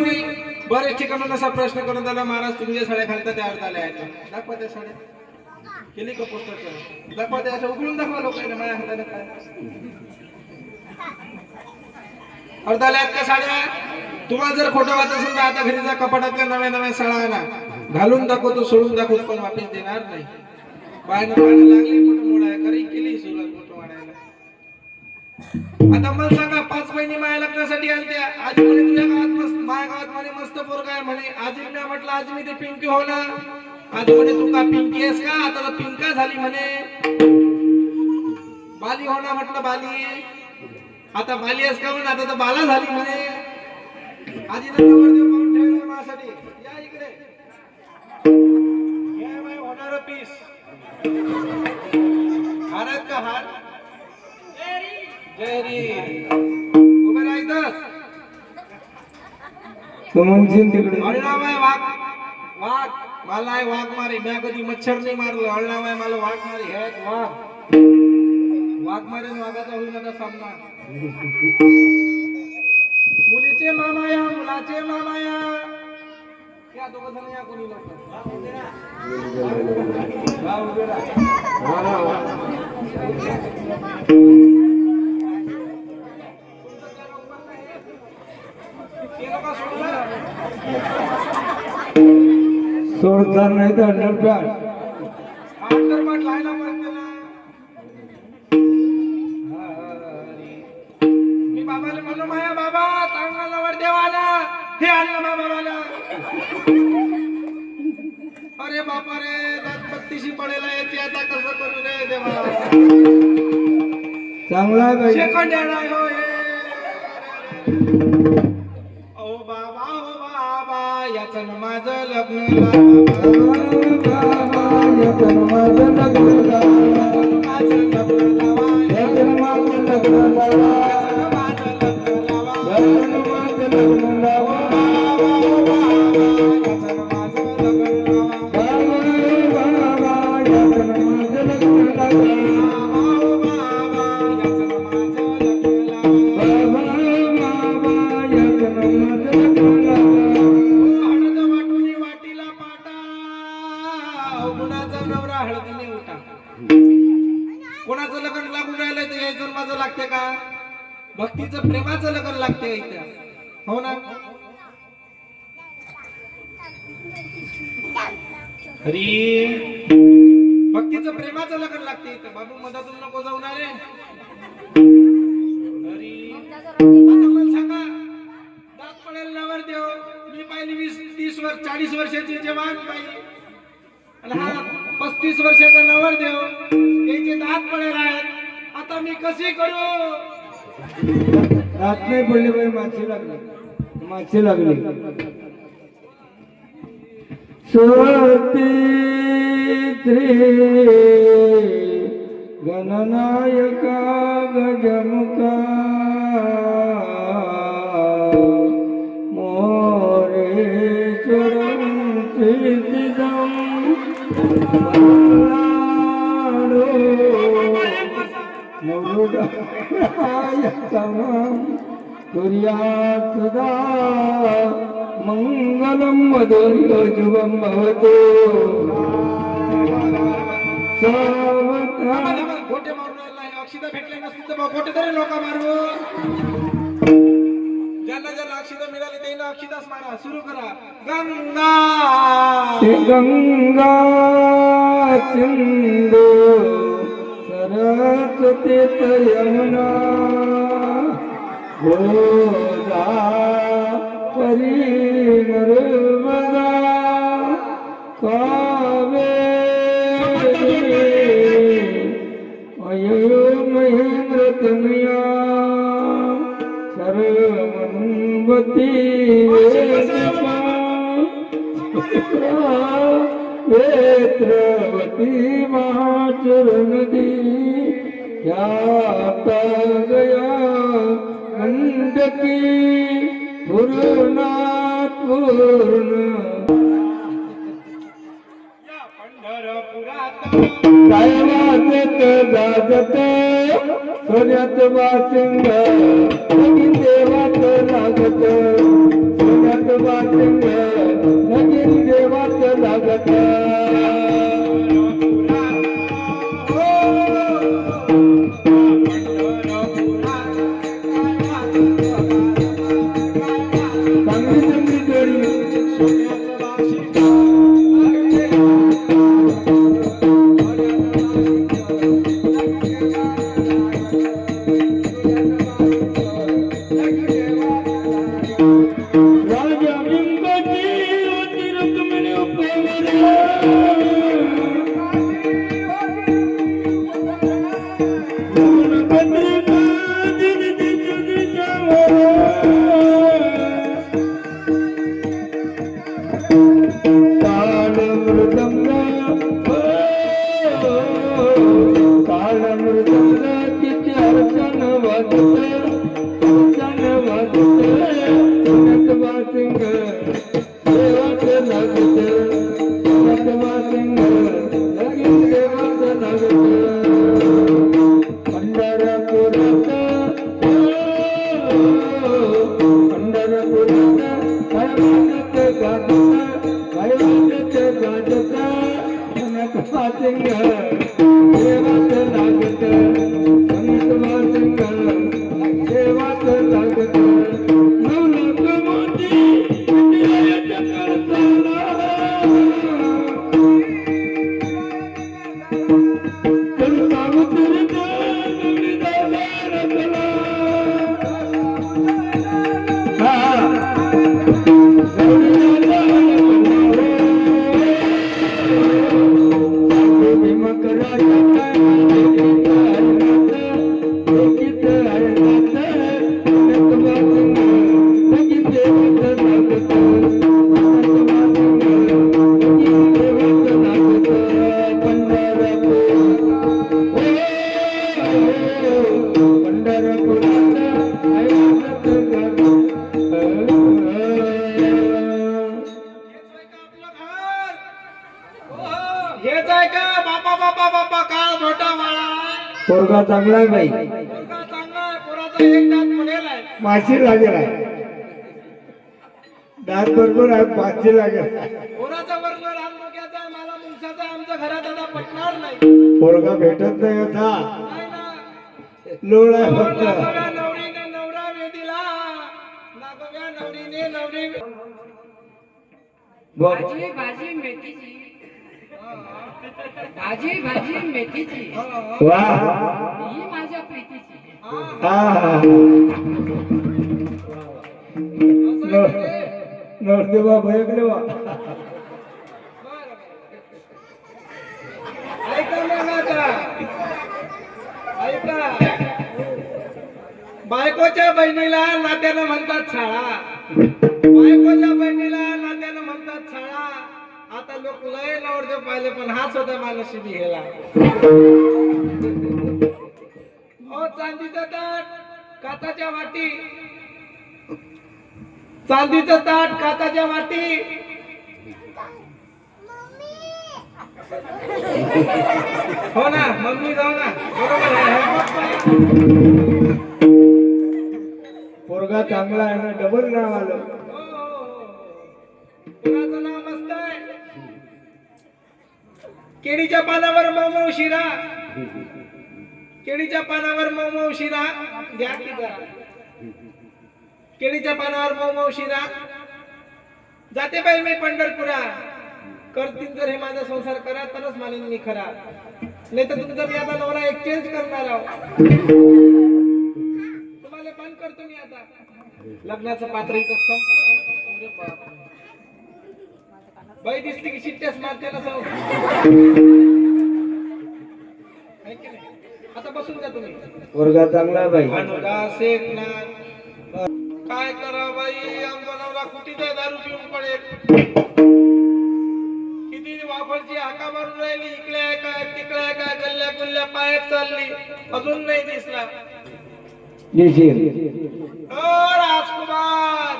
बहिणी बरेच ठिकाणून असा प्रश्न करून त्याला महाराज तुम्ही ज्या साड्या घालता त्या अर्धाल्या आहेत. दाखवा त्या साड्या. केली का पुस्तक दाखवा त्या अशा उघडून दाखवा लोकांना माझ्या हाताला काय. अर्धाल्या आहेत का साड्या? तुम्हाला जर खोटं वाटत असेल तर आता घरी जा कपाटातल्या नव्या नव्या साड्या आणा. घालून दाखवतो सोडून दाखवतो पण वापस देणार नाही. बाहेर पाणी लागली मोड आहे. खरी केली सुरुवात. आता मला सांगा पाच बहिणी माझ्या लग्नासाठी आलत्या. आज म्हणे तुझ्या गावात मस्त माझ्या गावात म्हणे मस्त पोरगा आहे. म्हणे आजी मी म्हटलं आज मी ते पिंकी हो ना. आज म्हणे तू का पिंकी आहेस का? आता तर पिंका झाली म्हणे. बाली हो ना म्हटलं बाली. आता बाली आहेस का? म्हणे आता तर बाला झाली म्हणे. आजीनं नवरदेव पाहून ठेवलाय माझ्यासाठी. या इकडे. हे होणार पीस. हार का हार? तिकडे. अळणाव आहे वाघ वाघ मला आहे वाघ मारे. म्या कधी मच्छर नाही मारलं. अळणाव आहे मला वाघ मारे. हे वाघ. वाघ मारे वाघाचा होईल आता सामना. मुलीचे मामा या मुलाचे मामा या या दोघ जण या कोणी लवकर सोडता नाही तर. मी बाबाला म्हणलो माया बाबा चांगला नवर देवाला हे आणलं मा बाबाला. अरे बापा रे दात बत्तीशी पडेला याची आता कसं करू रे देवा चांगला आहे बाई. सेकंड हँड आहे हो. बाबा ओ बाबा याचं न माझं लग्न. बाबा, याचं माझं लग्न लावा. माझं लग्न लावा. याचं माझं लग्न लावा. याचं माझं लग्न लावा. भक्तीचं प्रेमाचं लग्न लागते इथं. हो ना? हरी. भक्तीचं प्रेमाचं लग्न लागते इथं. बाबू मधातून नको जाऊ ना रे. हरी. आता मला सांगा. दात पडेल नवर देव. मी पाहिली वीस तीस वर्ष चाळीस वर्षाची जवान पाहिली आणि हा पस्तीस वर्षाचा नवर देव त्याचे दात पडेल आहेत. आता मी कशी करू रात नाही पडली बाई माशी लागली माशी लागली सोती श्री गणनायका गजमुखा मोरेश्वर तुर्यासदा मङ्गलं मधुर्यो शुभं भवतु थांबा, सावधान थांबा, गोटे मारून राहिला अक्षिता भेटले नसतील तर बा गोटे तरी लोक मारू ज्यांना ज्यांना अक्षिता मिळाली त्यांना अक्षिताच मारा. सुरू करा. गंगा! गंगा सिंधू. રંગતીત યમુના ગોદા પરી નર્મદા કાવે. અયો મહેન્દ્ર તનયા સર્વમંગતી वेत्रवती महाचर नदी क्या गया गंडकी पूर्णात पूर्ण. या काय वाजत गाजत सोन्यात वासिंग देवात लागत सोन्यात वाचंग लगीन देवाचं लागत. देवाच पोरगा चांगला आहे बाई. माशी लागेल आहे. दात बरोबर आहे माशी लागेल आता पोरगा भेटत नाही ना. लोळ आहे पोर फक्त. नागोव्या नवरीने नवरा वेदीला नागोव्या नवरीने नवरी बोल. भाजी भाजी मेथीची. भाजी भाजी मेथीची. वा. ही माझ्या प्रीतीची. ऐका मग आता ऐका. बायकोच्या बहिणीला नात्यानं म्हणतात शाळा. बायकोच्या लोक लय नवरदेव पाहिले पण हाच होता मानसी हेला हो चांदीचं ताट काचाच्या वाटी. चांदीचं ताट काचाच्या वाटी. हो ना मम्मी जाऊ ना. बरोबर आहे पोरगा चांगला आहे ना डबल नाव आलं. केळीच्या पानावर मऊ मऊ शिरा. केळीच्या पानावर मऊ मऊ शिरा. घ्या की जरा. केळीच्या पानावर मऊ मऊ शिरा. जाते बाई मी पंढरपुरा करतील जर हे माझा संसार करा तरच मानेन मी खरा. नाही तर तुमचा मी आता नवरा एक्सचेंज करणार आहो तुम्हाला बंद करतो मी आता. लग्नाचं पात्र इथं संपलं बाई दिसली की शिट्ट्यास मारते ना है नाही? आता बसून जा तुम्ही. पोरगा चांगला बाई. अनुदास काय करा बाई? आमचा नवरा कुठे दारू पिऊन पडेल? किती वाफरची हाका मारून राहिली. इकडे आहे काय तिकडे आहे काय गल्ल्या गुल्ल्या पायात चालली. अजून नाही दिसला. ओ राजकुमार.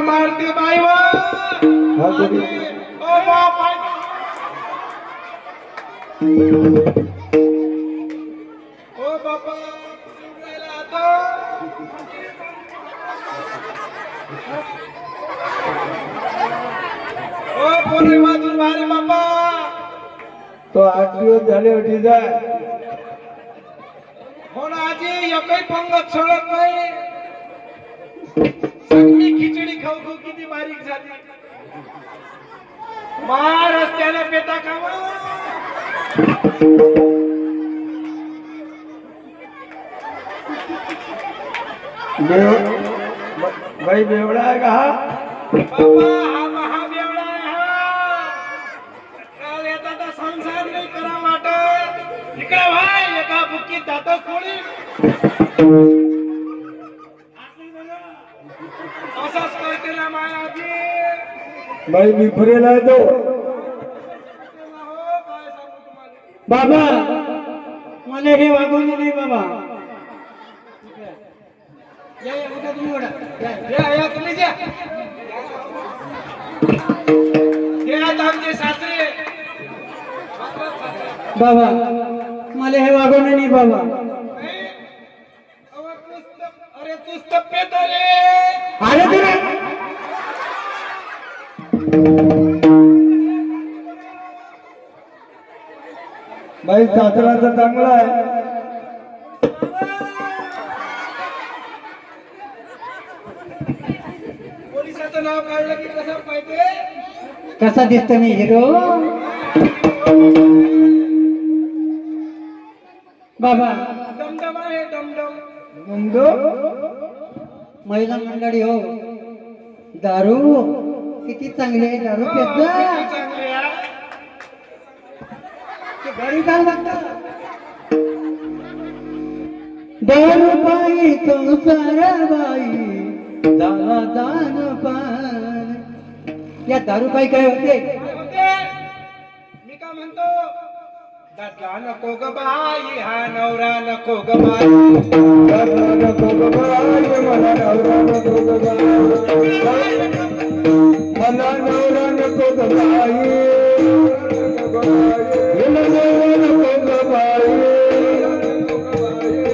मारते बाई? ओ बाप ओ बापा तो आठ दिवस झाले होती जाय आजी एकही पंगत सोडत नाही. सगळी खिचडी खाऊ खाऊ किती बारीक झाली. मा रस्त्याला पेटा खावा. बाई बेवडा आहे का हा? बाबा हा महादेवळा आहे हा. काल येता तर संसार नाही करा वाटत. इकडे भाई एका बुक्कीत जातच बाई मी फुरेल आहे तो बाबा मला हे वागवलं नाही बाबा. या, या, तुम्ही या, या. तुम्ही द्या आमचे सासरे. बाबा मला हे वागवलं नाही बाबा. तर- तर अरे तुला बाई सासरा तर चांगला आहे. पोलिसाचं नाव काढलं की कसं पाहिजे? कसा दिसतो मी हिरो? बाबा. दमदम आहे दमदम. नंदो महिला मंडळी हो. दारू किती चांगली आहे दारू हो. घरी काय लागतं दारू बाई संसार बाई? दाना दान पान या दारू बाई काय होते? काय होते? मी का म्हणतो? दादला नको ग बाई हा नवरा नको ग बाई. दादा नको ग बाई मला नवरा नको ग बाई. मला नवरा नको ग बाई मला नवरा नको ग बाई.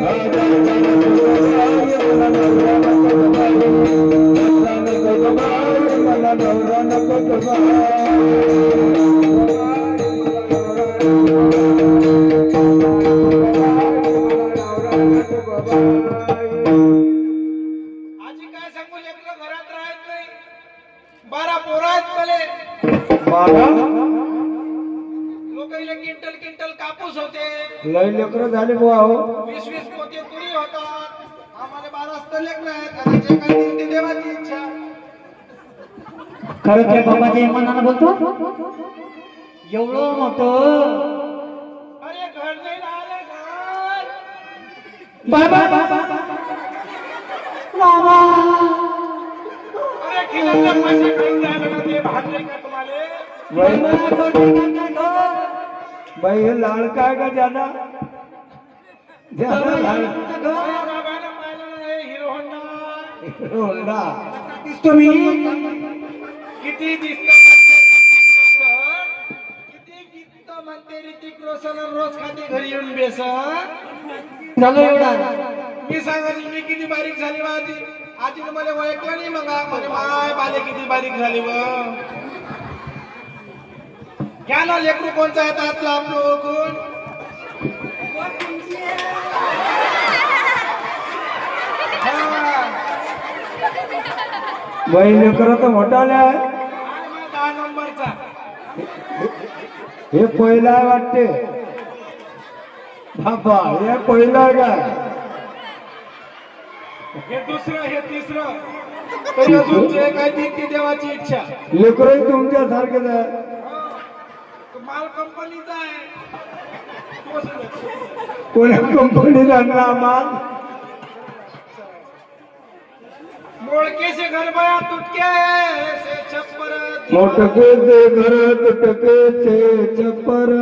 हा दादा नको ग बाई मला नवरा नको ग बाई. दादा नको ग बाई मला नवरा नको ग आजी काय सांगू लेकरं घरात राहत नाही. बारा पोरं आहेत मले लोक किंटल किंटल कापूस होते. लय लेकर झाले बुवा हो. वीस वीस पोते तुरी होतात. आम्हाला बारा तर लेकर आहेत. काही ते देवाची इच्छा. खरं ते बाबाच्या मनाला बोलतो? एवढं मोठं अरे घर नाही राहिलं घर बाबा। अरे खिलाचे पैसे खाऊन राहिलं ना ते भाग नाही का तुम्हाला बाई हे लाड काय का ज्यादा ज्यादा लाड बाबानं पाहिलं ना हे हिरो होंडा। होंडा। तुम्ही किती दिसत किती दिसत म्हणते ऋतिक रोशन रोज खाते घरी येऊन बेसन झालं एवढा? मी सांगायची मी किती बारीक झाली बा आजी. आजीने मला ओळखलं नाही मग म्हणजे माय बाले किती बारीक झाली व घ्या ना लेकरू कोणचा आहे त्यातला आपलं ओळखून. हा. बाई लेकर तर मोठाले आहे आहे ना दहा नंबरचा. हे पहिला वाटते. बाबा हे पहिला काय हे दुसरं हे तिसरं. तरी अजून जे काय ती ती देवाची इच्छा. लेकरही तुमच्या सारखेच आहे माल कंपनीचा आहे. कोण्या कंपनीत आणला माल मोड़के से घर बया तुटके से छप्पर मोटके से घर तुटके से छप्पर.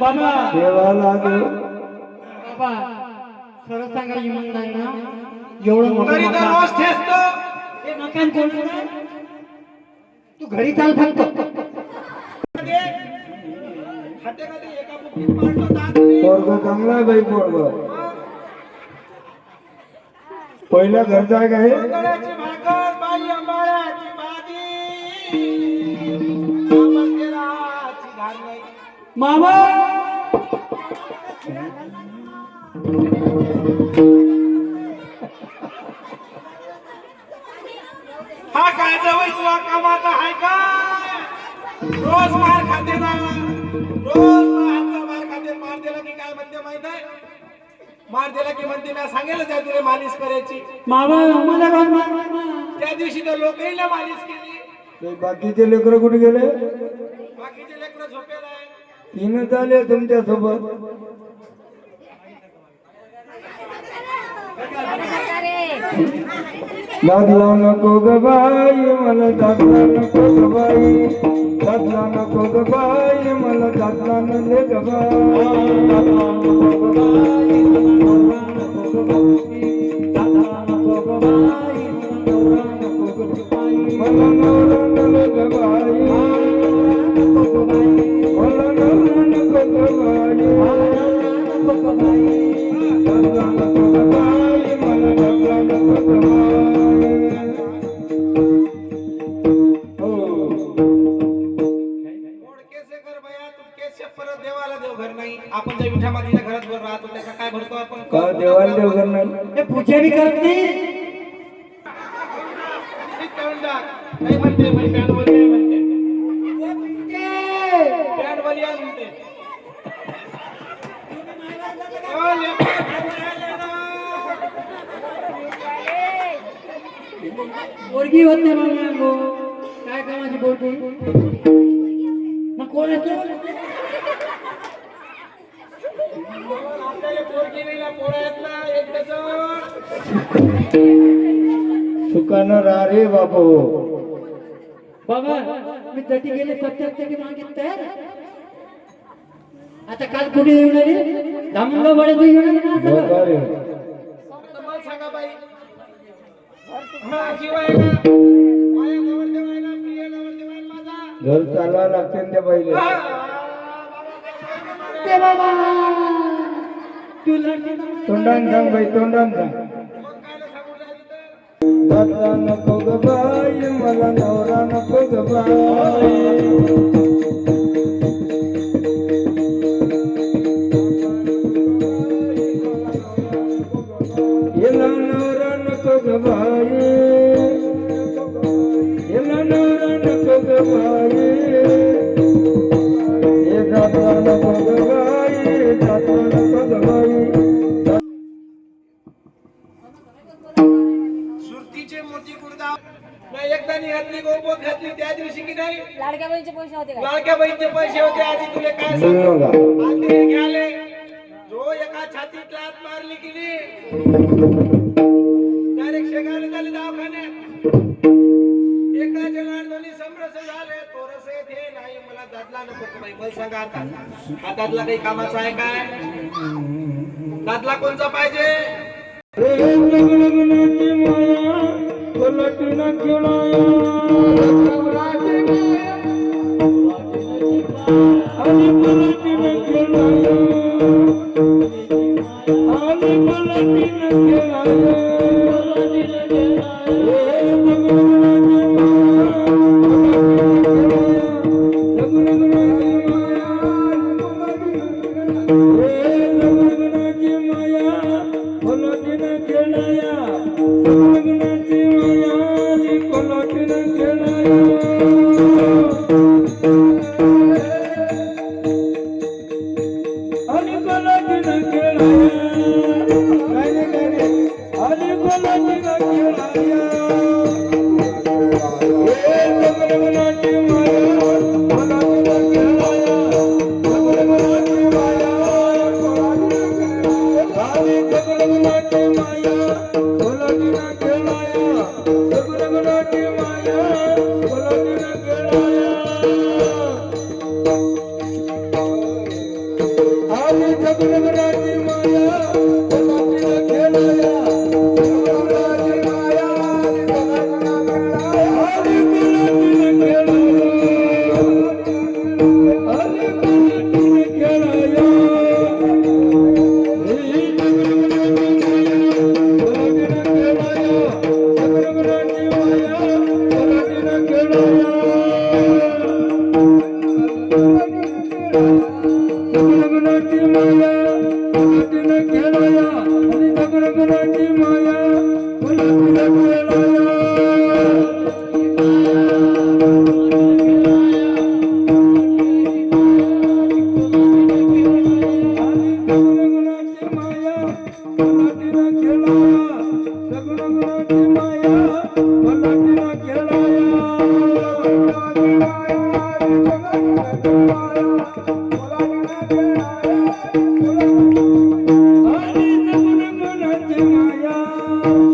बाबा. बाबा. देवाला देव बाबा खरं सांगा इमानदार ना? एवढं मोठं रोज ठेचतो. हे मकान आहे? तू घरी चाल फक्त. पोरग चांगला बाई पोरग. पहिल्या घरचा आहे? का हे गळ्याची भाकर बाई अंबाळ्याची भाजी. आंबटकेराची घाण नाही. मामा! हा काय जवळ तुला कामाचा आहे का? रोज मार खाते ना. रोज मार खाते मार दिला की काय म्हणते माहीत आहे? मार दिला की म्हणते मी सांगेलच आहे तुला मालिश करायची. मामा मला कोण मारणार? त्या दिवशी तर लोकहीला मालिश केली. ते बाकीचे लेकर कुठे गेले? बाकीचे लेकरं झोपेला तीनच आले तुमच्यासोबत दादला नको ग बाई मला दादला नको ग बाई. दादला नको ग बाई मला दादला नको ग बाई मला पोरगी होत नाही मामा गो काय कामाची पोरगी? मग कोण येतो आपल्याला पोरगी नाही ना, पोरं आहेत ना, एक त्याचं. सुखानं राहा रे बापू बाबा मी तटी गेले सत्यात तटी मागित आता काल कुठे येऊन आली धामणगाव बडे तू येऊन आली ना आता? बरोबर आहे. आता मला सांगा बाई हा, जीव आहे ना? माझ्या नवरदेव आहे ना, प्रिय नवरदेव आहे माझा. घर चालवा लागते त्या पहिले. ते ना तोंडान सांग बाई तोंडान सांग? दादला नको ग बाई मला नवरा नको ग बाई नाही एकदा घातली गोपोत घातली त्या दिवशी की नाही? लाडक्या बहिणीचे पैसे होते का लाडक्या बहिणीचे पैसे होते आधी तुला काय सांगू? नका आधी घ्याले. जो एका छातीत लात मारली की डायरेक्ट झाले दवाखान्यात. एका जनार्दनी समरस झाले. तोरस येथे नाही मला दादला नको का बाई? मला सांगा आता. हा दादला काही कामाचा आहे काय? दादला कोणचा पाहिजे? ਬੁਲਟ ਨ ਖਿਲਾਇਆ ਬੁਲਟ ਨ ਖਿਲਾਇਆ ਅਲੀ ਬੁਲਟ ਨ ਖਿਲਾਇਆ ਅਲੀ ਬੁਲਟ ਨ ਖਿਲਾਇਆ ਬੁਲਟ ਨ ਖਿਲਾਇਆ Yeah.